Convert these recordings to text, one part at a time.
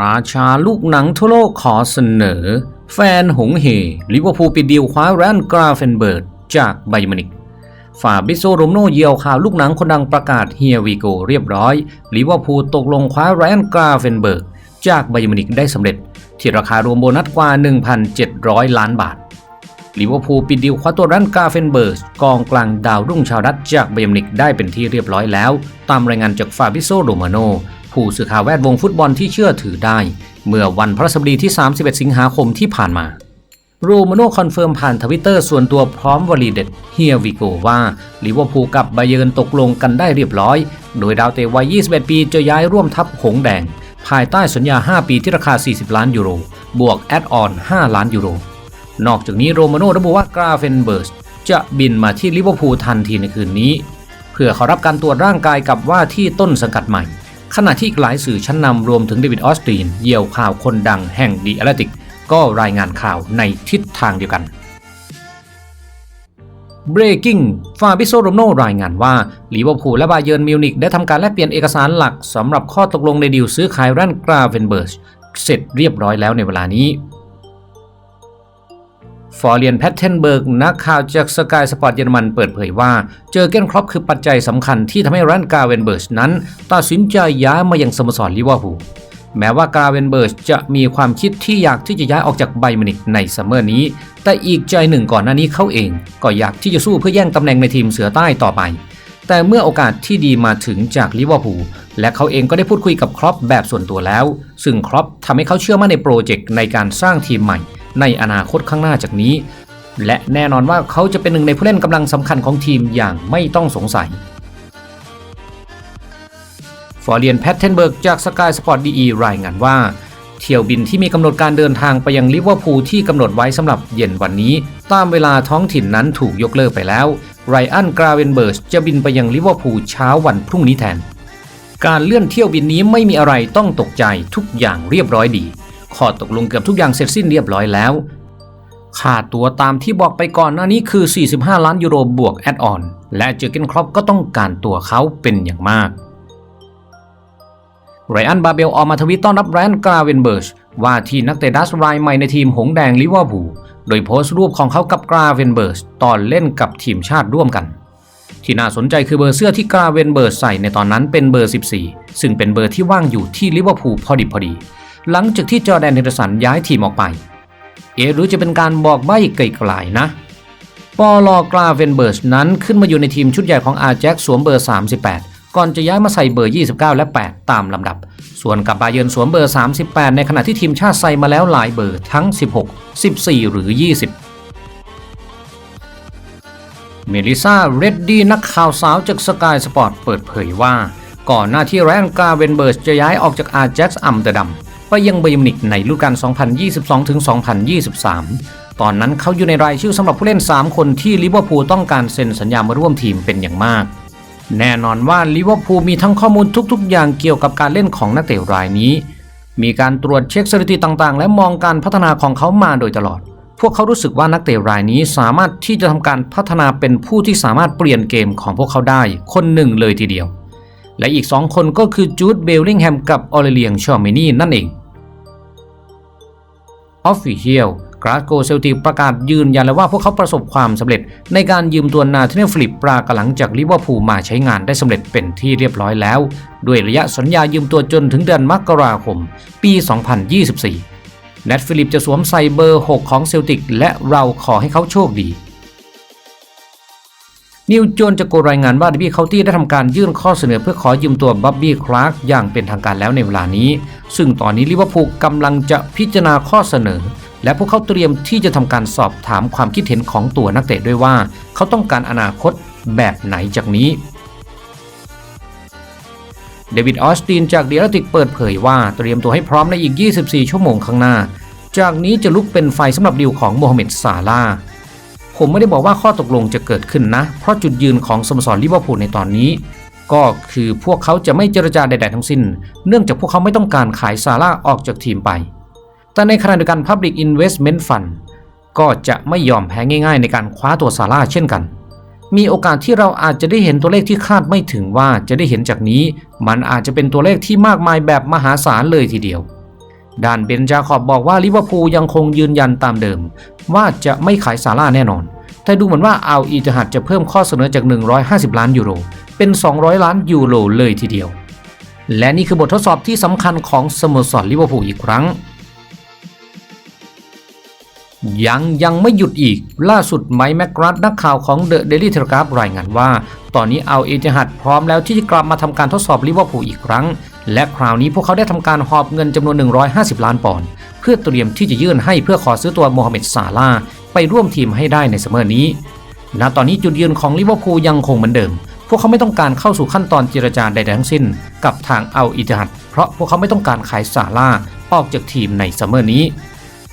ราชาลูกหนังทั่วโลกขอเสนอ แฟนหงเหลิเวอร์พูลปิดดีลคว้าแรนกราเฟนเบิร์กจากไบมิวนิกฟาบิโซโรมโนเยียวข่าวลูกหนังคนดังประกาศเฮียวีโกเรียบร้อยลิเวอร์พูลตกลงคว้าแรนกราเฟนเบิร์กจากไบมิวนิกได้สำเร็จ ที่ราคารวมโบนัสกว่า 1,700 ล้านบาทลิเวอร์พูลปิดดีลคว้าตัวแรนกราเฟนเบิร์สกองกลางดาวรุ่งชาวดัตจากไบมิวนิกได้เป็นที่เรียบร้อยแล้ว ตามรายงานจากฟาบิโซโรมาโน ผู้สื่อข่าวแวดวงฟุตบอลที่เชื่อถือได้ เมื่อวันพฤหัสบดีที่ 31 สิงหาคมที่ผ่านมา โรมาโนคอนเฟิร์มผ่านทวิตเตอร์ส่วนตัวพร้อมวลีเด็ดเฮียวิโกว่าลิเวอร์พูลกับไบเยิร์นตกลงกันได้เรียบร้อย โดยดาวเตะวัย 21 ปีจะย้ายร่วมทัพหงแดง ภายใต้สัญญา 5 ปีที่ราคา 40 ล้านยูโร บวกแอดออน 5 ล้านยูโร นอกจากนี้โรมาโนระบุว่ากราเฟนเบิร์สจะบินมาที่ลิเวอร์พูลทันทีในคืนนี้ เพื่อเขารับการตรวจร่างกายกับว่าที่ต้นสังกัดใหม่ ขณะที่อีกหลายสื่อชั้นนำรวมถึงเดวิดออสตินเหยี่ยวข่าวคนดังแห่งดีแอตเลติกก็รายงานข่าวในทิศทางเดียวกัน Breaking ฟาบิโซโรโนรายงานว่าลิเวอร์พูลและบาเยิร์นมิวนิกได้ทำการแลกเปลี่ยนเอกสารหลักสำหรับข้อตกลงในดีลซื้อขายแรนกราเวนเบิร์ชเสร็จเรียบร้อยแล้วในเวลานี้ ฟอร์เรียนแพทเทนเบิร์กนักข่าวจากสกายสปอร์ตเยอรมันเปิดเผยว่า เจอเกนครอปคือปัจจัยสำคัญที่ทำให้แรนกาเวนเบิร์สนั้น ตัดสินใจย้ายมายังสโมสรลิเวอร์พูลแม้ว่ากาเวนเบิร์สจะมีความคิดที่อยากที่จะย้ายออกจากไบมินิกในซัมเมอร์นี้ แต่อีกใจหนึ่งก่อนหน้านี้เขาเอง ก็อยากที่จะสู้เพื่อแย่งตำแหน่งในทีมเสือใต้ต่อไป แต่เมื่อโอกาสที่ดีมาถึงจากลิเวอร์พูลและเขาเองก็ได้พูดคุยกับครอปแบบส่วนตัวแล้ว ซึ่งครอปทำให้เขาเชื่อมั่นในโปรเจกต์ในการสร้างทีมใหม่ ในอนาคตข้างหน้าจากนี้ และแน่นอนว่าเขาจะเป็นหนึ่งในผู้เล่นกำลังสำคัญของทีมอย่างไม่ต้องสงสัยฟอร์เรียนแพทเทนเบิร์กจากสกายสปอร์ตดีรายงานว่า เที่ยวบินที่มีกำหนดการเดินทางไปยังลิเวอร์พูลที่กำหนดไว้สำหรับเย็นวันนี้ ตามเวลาท้องถิ่นนั้นถูกยกเลิกไปแล้วไรอันกราเวนเบิร์สจะบินไปยังลิเวอร์พูลเช้าวันพรุ่งนี้แทน การเลื่อนเที่ยวบินนี้ไม่มีอะไรต้องตกใจทุกอย่างเรียบร้อยดี ข้อตกลงเกือบทุกอย่างเสร็จสิ้นเรียบร้อยแล้วค่าตัวตามที่บอกไปก่อนหน้านี้คือ 45 ล้านยูโรบวกแอดออน และเจอเกนครอปก็ต้องการตัวเขาเป็นอย่างมากไรอันบาเบลออกมาทวิตต้อนรับแรนกราเวนเบิร์ชว่าที่นักเตะดัสรายใหม่ในทีมหงแดงลิเวอร์พูลโดยโพสต์รูปของเขากับกราเวนเบิร์ชตอนเล่นกับทีมชาติร่วมกัน ที่น่าสนใจคือเบอร์เสื้อที่กราเวนเบิร์ชใส่ในตอนนั้นเป็นเบอร์ 14 ซึ่งเป็นเบอร์ที่ว่างอยู่ที่ลิเวอร์พูลพอดิบพอดี หลังจากที่จอแดนเฮนเดอร์สันย้ายทีมออกไป เอหรือจะเป็นการบอกใบ้ไกลๆนะ ปอลอกราเวนเบิร์ชนั้นขึ้นมาอยู่ในทีมชุดใหญ่ของอาแจ็คสวมเบอร์ 38 ก่อนจะย้ายมาใส่เบอร์ 29 และ 8 ตามลำดับ ส่วนกับบาเยิร์นสวมเบอร์ 38 ในขณะที่ทีมชาติใส่มาแล้วหลายเบอร์ทั้ง 16 14 หรือ 20เมลิซาเรดดี้นักข่าวสาวจากสกายสปอร์ตเปิดเผยว่า ก่อนหน้าที่แรนกาเวนเบิร์ชจะย้ายออกจากอาแจ็คอัมสเตอร์ดัม ไปยังไบย์มินิกในฤดูกาล 2022-2023 ตอนนั้นเขาอยู่ในรายชื่อสำหรับผู้เล่น 3 คนที่ลิเวอร์พูลต้องการเซ็นสัญญามาร่วมทีมเป็นอย่างมาก แน่นอนว่าลิเวอร์พูลมีทั้งข้อมูลทุกๆ อย่างเกี่ยวกับการเล่นของนักเตะรายนี้ มีการตรวจเช็คสถิติต่างๆ และมองการพัฒนาของเขามาโดยตลอด พวกเขารู้สึกว่านักเตะรายนี้สามารถที่จะทำการพัฒนาเป็นผู้ที่สามารถเปลี่ยนเกมของพวกเขาได้ คนหนึ่งเลยทีเดียว และอีก2คนก็คือจูดเบลลิงแฮมกับออเรเลียงชอเมนี่นั่นเอง ออฟฟิเชียลกราสโกเซลติกประกาศยืนยันแล้วว่าพวกเขาประสบความสำเร็จ ในการยืมตัวนาธาเนฟลิปปรากหลังจากลิเวอร์พูลมาใช้งานได้สำเร็จเป็นที่เรียบร้อยแล้ว ด้วยระยะสัญญายืมตัวจนถึงเดือนมกราคม ปี 2024 แนทฟิลิปจะสวมใส่เบอร์ 6 ของเซลติกและเราขอให้เขาโชคดี นิวโจนจะโกรายงานว่าดิบี้เคาตี้ได้ทำการยื่นข้อเสนอเพื่อขอยืมตัวบับบี้คลาร์กอย่างเป็นทางการแล้วในเวลานี้ ซึ่งตอนนี้ลิเวอร์พูลกำลังจะพิจารณาข้อเสนอ และพวกเขาเตรียมที่จะทำการสอบถามความคิดเห็นของตัวนักเตะด้วยว่า เขาต้องการอนาคตแบบไหนจากนี้เดวิดออสตินจากเดียร์ติกเปิดเผยว่าเตรียมตัวให้พร้อมในอีก 24 ชั่วโมงข้างหน้า จากนี้จะลุกเป็นไฟสำหรับดีลของโมฮัมเหม็ดซาลา ผมไม่ได้บอกว่าข้อตกลงจะเกิดขึ้นนะ เพราะจุดยืนของสโมสรลิเวอร์พูลในตอนนี้ ก็คือพวกเขาจะไม่เจรจาใด ๆ ทั้งสิ้น เนื่องจากพวกเขาไม่ต้องการขายซาร่าออกจากทีมไป แต่ในขณะเดียวกัน Public Investment Fund ก็จะไม่ยอมแพ้ง่าย ๆ ในการคว้าตัวซาร่าเช่นกัน มีโอกาสที่เราอาจจะได้เห็นตัวเลขที่คาดไม่ถึงว่าจะได้เห็นจากนี้ มันอาจจะเป็นตัวเลขที่มากมายแบบมหาศาลเลยทีเดียว ด้านเบนจาคอบบอกว่าลิเวอร์พูลยังคงยืนยันตามเดิม ว่าจะไม่ขายซาร่าแน่นอน แต่ดูเหมือนว่าอัลอีติฮัดจะเพิ่มข้อเสนอจาก 150 ล้านยูโร เป็น 200 ล้านยูโรเลยทีเดียว และนี่คือบททดสอบที่สำคัญของสโมสรลิเวอร์พูลอีกครั้ง ยังยังไม่หยุดอีก ล่าสุดไมค์แมกรัตนักข่าวของเดอะเดลี่เทเลกราฟรายงานว่า ตอนนี้เอาเอติฮัดพร้อมแล้วที่จะกลับมาทำการทดสอบลิเวอร์พูลอีกครั้ง และคราวนี้พวกเขาได้ทำการหอบเงินจำนวน 150 ล้านปอนด์เพื่อเตรียมที่จะยื่นให้เพื่อขอซื้อตัวโมฮัมเหม็ดซาลาไปร่วมทีมให้ได้ในซัมเมอร์นี้ ณ ตอนนี้จุดยืนของลิเวอร์พูลยังคงเหมือนเดิม พวกเขาไม่ต้องการเข้าสู่ขั้นตอนเจรจาใดๆทั้งสิ้น กับทางเอาอิติฮัดเพราะพวกเขาไม่ต้องการขายซาลาออกจากทีมในซัมเมอร์นี้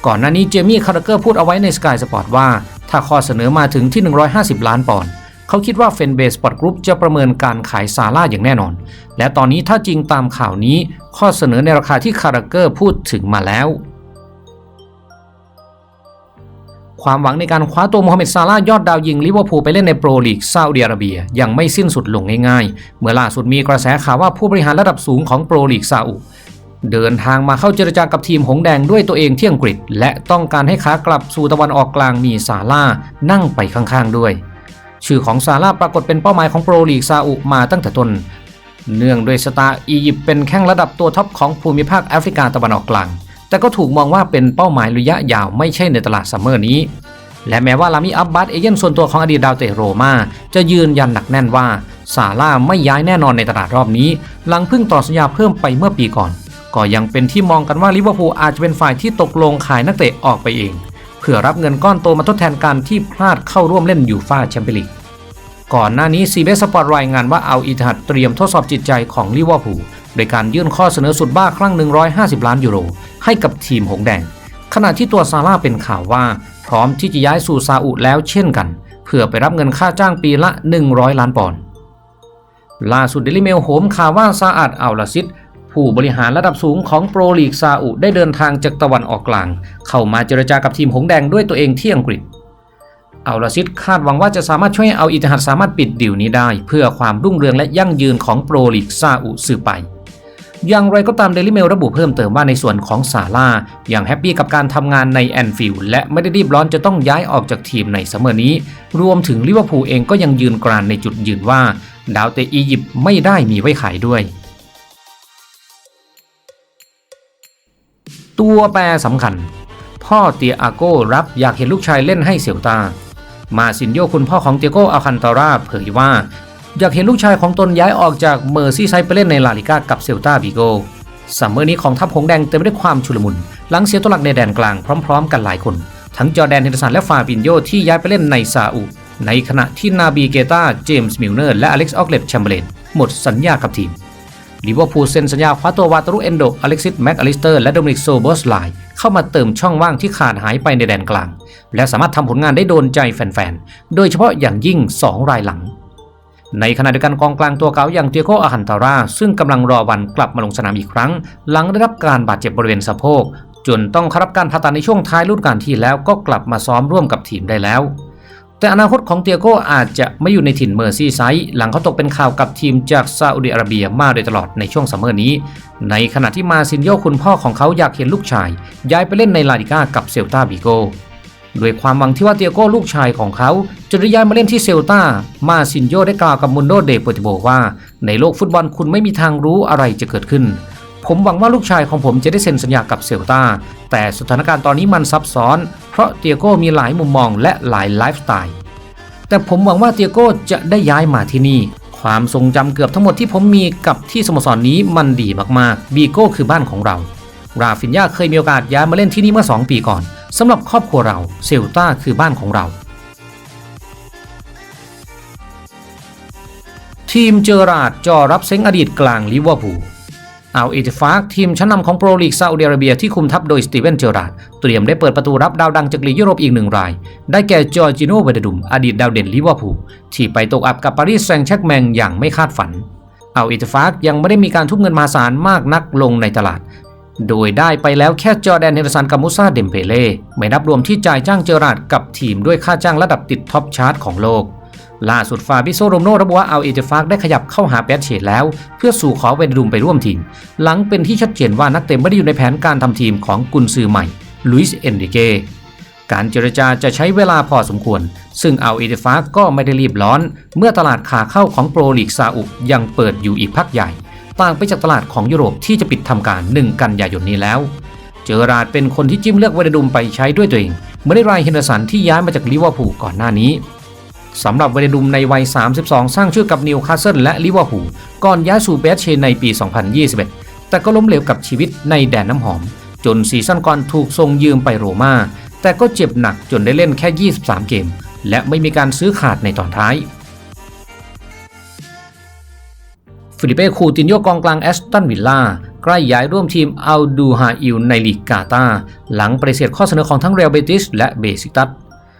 ก่อนหน้านี้เจมี่คาร์เกอร์พูดเอาไว้ในสกายสปอร์ตว่า ถ้าข้อเสนอมาถึงที่ 150 ล้านปอนด์ เขาคิดว่าเฟนเบสปอร์ตกรุ๊ปจะประเมินการขายซาร่าอย่างแน่นอน และตอนนี้ถ้าจริงตามข่าวนี้ข้อเสนอในราคาที่คาร์เกอร์พูดถึงมาแล้ว ความหวังในการคว้าตัวโมฮัมเหม็ดซาลาห์ยอดดาวยิงลิเวอร์พูลไปเล่นในโปรลีกซาอุดิอาระเบียยังไม่สิ้นสุดลงง่ายๆ เมื่อล่าสุดมีกระแสข่าวว่าผู้บริหารระดับสูงของโปรลีกซาอุเดินทางมาเข้าเจรจากับทีมหงแดงด้วยตัวเองที่อังกฤษ และต้องการให้ขากลับสู่ตะวันออกกลางมีซาร่านั่งไปข้างๆด้วย ชื่อของซาร่าปรากฏเป็นเป้าหมายของโปรลีกซาอุมาตั้งแต่ต้น เนื่องด้วยสตาอียิปต์เป็นแข้งระดับตัวท็อปของภูมิภาคแอฟริกาตะวันออกกลาง แต่ก็ถูกมองว่าเป็นเป้าหมายระยะยาวไม่ใช่ในตลาดซัมเมอร์นี้ และแม้ว่าลามิอับบัตเอเย่นส่วนตัวของอดีตดาวเตะโรมาจะยืนยันหนักแน่นว่าซาร่าไม่ย้ายแน่นอนในตลาดรอบนี้ หลังเพิ่งต่อสัญญาเพิ่มไปเมื่อปีก่อน ก็ยังเป็นที่มองกันว่าลิเวอร์พูลอาจจะเป็นฝ่ายที่ตกลงขายนักเตะออกไปเอง เพื่อรับเงินก้อนโตมาทดแทนการที่พลาดเข้าร่วมเล่นยูฟ่าแชมเปี้ยนลีก ก่อนหน้านี้ซีเบสปอร์ตรายงานว่าเอาอิทฮัดเตรียมทดสอบจิตใจของลิเวอร์พูลโดยการยื่นข้อเสนอสุดบ้าครั้ง 150 ล้านยูโร ให้กับทีมหงแดง ขณะที่ตัวซาร่าเป็นข่าวว่า พร้อมที่จะย้ายสู่ซาอุแล้วเช่นกัน เพื่อไปรับเงินค่าจ้างปีละ 100 ล้านปอนด์ล่าสุดเดลิเมลโหมข่าวว่าซาอัดอัลลาซิดผู้บริหารระดับสูงของโปรลีกซาอุได้เดินทางจากตะวันออกกลาง เข้ามาเจรจากับทีมหงแดงด้วยตัวเองที่อังกฤษ อัลลาซิดคาดหวังว่าจะสามารถช่วยเอาอิตฮัดสามารถปิดดิวนี้ได้ เพื่อความรุ่งเรืองและยั่งยืนของโปรลีกซาอุสืบไป อย่างไรก็ตามเดลิเมลระบุเพิ่มเติมว่าในส่วนของซาร่ายังแฮปปี้กับการทำงานในแอนฟิลด์และไม่ได้รีบร้อนจะต้องย้ายออกจากทีมในซัมเมอร์นี้ รวมถึงลิเวอร์พูลเองก็ยังยืนกรานในจุดยืนว่า ดาวเตะอียิปต์ไม่ได้มีไว้ขายด้วยตัวแปรสำคัญ พ่อเตียอาโก้รับอยากเห็นลูกชายเล่นให้เซลตา มาซินโยคุณพ่อของเตียโกอาคันตาราเผยว่า อยากเห็นลูกชายของตนย้ายออกจากเมอร์ซี่ไซด์ไปเล่นในลาลิก้ากับเซลตาบิโกซัมเมอร์นี้ของทัพหงแดงเต็มไปด้วยความชุลมุน หลังเสียตัวหลักในแดนกลางพร้อม ๆ กันหลายคน ทั้งจอแดนเฮนเดอร์สันและฟาบินโยที่ย้ายไปเล่นในซาอุ ในขณะที่นาบีเกตาเจมส์มิลเนอร์และอเล็กซ์ออกเลตแชมเบรนหมดสัญญากับทีม ลิเวอร์พูลเซ็นสัญญาคว้าตัววาตารุเอนโด อเล็กซิส แม็กอลิสเตอร์ และโดมินิกโซโบสไลเข้ามาเติมช่องว่างที่ขาดหายไปในแดนกลาง และสามารถทำผลงานได้โดนใจแฟนๆ โดยเฉพาะอย่างยิ่ง 2 รายหลัง ในขณะเดียวกันกองกลางตัวเก่าอย่างเตียโกอาฮันตาราซึ่งกำลังรอวันกลับมาลงสนามอีกครั้ง หลังได้รับการบาดเจ็บบริเวณสะโพกจนต้องเข้ารับการผ่าตัดในช่วงท้ายฤดูกาลที่แล้วก็กลับมาซ้อมร่วมกับทีมได้แล้ว แต่อนาคตของเตียโก้อาจจะไม่อยู่ในถิ่นเมอร์ซี่ไซด์หลังเขาตกเป็นข่าวกับทีมจากซาอุดิอาระเบียมาโดยตลอดในช่วงซัมเมอร์นี้ ในขณะที่มาซินโยคุณพ่อของเขาอยากเห็นลูกชาย ย้ายไปเล่นในลาลิก้ากับเซลตาบิโกด้วยความหวังที่ว่าเตียโก้ลูกชายของเขาจะได้ย้ายมาเล่นที่เซลตามาซินโยได้กล่าวกับมุนโดเดโปติโบว่า ในโลกฟุตบอลคุณไม่มีทางรู้อะไรจะเกิดขึ้น ผมหวังว่าลูกชายของผมจะได้เซ็นสัญญากับเซลตา แต่สถานการณ์ตอนนี้มันซับซ้อน เพราะเตียโก้มีหลายมุมมองและหลายไลฟ์สไตล์ แต่ผมหวังว่าเตียโก้จะได้ย้ายมาที่นี่ ความทรงจำเกือบทั้งหมดที่ผมมีกับที่สโมสรนนี้มันดีมากๆ บีโก้คือบ้านของเรา ราฟินยาเคยมีโอกาสย้ายมาเล่นที่นี่เมื่อ 2 ปีก่อนสำหรับครอบครัวเราเซลตาคือบ้านของเรา ทีมเจอราดจอรับเซ้งอดีตกลางลิเวอร์พูล เอาเอติฟากทีมชั้นนำของโปรลีกซาอุดิอาระเบียที่คุมทัพโดยสตีเวนเจอราร์ดเตรียมได้เปิดประตูรับดาวดังจากลีกยุโรปอีกหนึ่งราย ได้แก่จอร์จิโนเวเดดุม อดีตดาวเด่นลิเวอร์พูลที่ไปตกอับกับปารีสแซงต์แชร์กแมงอย่างไม่คาดฝัน เอาเอติฟากยังไม่ได้มีการทุ่มเงินมหาศาลมากนักลงในตลาด โดยได้ไปแล้วแค่จอร์แดนเฮนเดอร์สันกับมูซาเดมเปเล่ไม่นับรวมที่จ่ายจ้างเจอราร์ดกับทีมด้วยค่าจ้างระดับติดท็อปชาร์ตของโลก ล่าสุดฟาบิโซโรมโนระบุว่าเอาเอเจฟากได้ขยับเข้าหาแบดเชดแล้ว เพื่อสู่ขอเวนดุมไปร่วมทีม หลังเป็นที่ชัดเจนว่านักเตะไม่ได้อยู่ในแผนการทำทีมของกุนซือใหม่ลุยส์เอนริเกการเจรจาจะใช้เวลาพอสมควร ซึ่งเอาเอเจฟากก็ไม่ได้รีบร้อน เมื่อตลาดขาเข้าของโปรลีกซาอุยังเปิดอยู่อีกพักใหญ่ ต่างไปจากตลาดของยุโรปที่จะปิดทำการ 1 กันยายนนี้แล้ว เจอราดเป็นคนที่จิ้มเลือกเวเดดุมไปใช้ด้วยตัวเองเมื่อได้รายเฮนเดอร์สันที่ย้ายมาจากลิเวอร์พูลก่อนหน้านี้ สำหรับเวเดดุมในวัย 32 สร้างชื่อกับนิวคาสเซิลและลิเวอร์พูลก่อนย้ายสู่เบสเชนในปี 2021 แต่ก็ล้มเหลวกับชีวิตในแดนน้ำหอม จนซีซั่นก่อนถูกส่งยืมไปโรม่าแต่ก็เจ็บหนักจนได้เล่นแค่ 23 เกม และไม่มีการซื้อขาดในตอนท้ายฟิลิเป้คูตินโยกองกลางแอสตันวิลล่าใกล้ย้ายร่วมทีมอัลดูฮาอิลในลีกกาตาหลังปฏิเสธข้อเสนอของทั้งเรอัลเบติสและเบซิตัส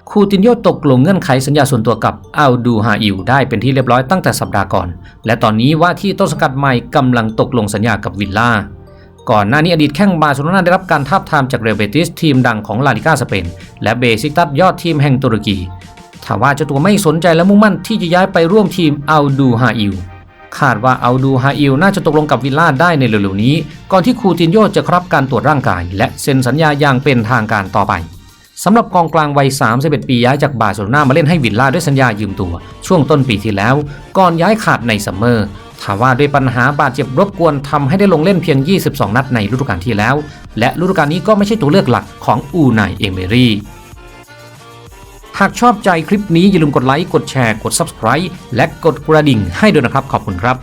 คูตินโยตกลงเงื่อนไขสัญญาส่วนตัวกับอัลดูฮาอิลได้เป็นที่เรียบร้อยตั้งแต่สัปดาห์ก่อน และตอนนี้ว่าที่ต้นสกัดใหม่กำลังตกลงสัญญากับวิลล่า ก่อนหน้านี้อดีตแข้งบาร์เซโลนาได้รับการทาบทามจากเรเบติสทีมดังของลาลิก้าสเปน และเบซิกตัสยอดทีมแห่งตุรกีถ้าว่าเจ้าตัวไม่สนใจและมุ่งมั่นที่จะย้ายไปร่วมทีมอัลดูฮาอิลคาดว่าอัลดูฮาอิลน่าจะตกลงกับวิลล่าได้ในเร็วๆนี้ ก่อนที่คูตินโยจะครับการตรวจร่างกาย และเซ็นสัญญาอย่างเป็นทางการต่อไป สำหรับกองกลางวัย 31 ปีย้ายจากบาร์เซโลนามาเล่นให้วิลล่าด้วยสัญญายืมตัว ช่วงต้นปีที่แล้ว ก่อนย้ายขาดในซัมเมอร์ถาว่าด้วยปัญหาบาดเจ็บรบกวนทำให้ได้ลงเล่นเพียง 22 นัดในฤดูกาลที่แล้ว และฤดูกาลนี้ก็ไม่ใช่ตัวเลือกหลักของอูไนเอเมรีหากชอบใจคลิปนี้อย่าลืมกดไลค์ กดแชร์ กด Subscribe และกดกระดิ่งให้ด้วยนะครับ ขอบคุณครับ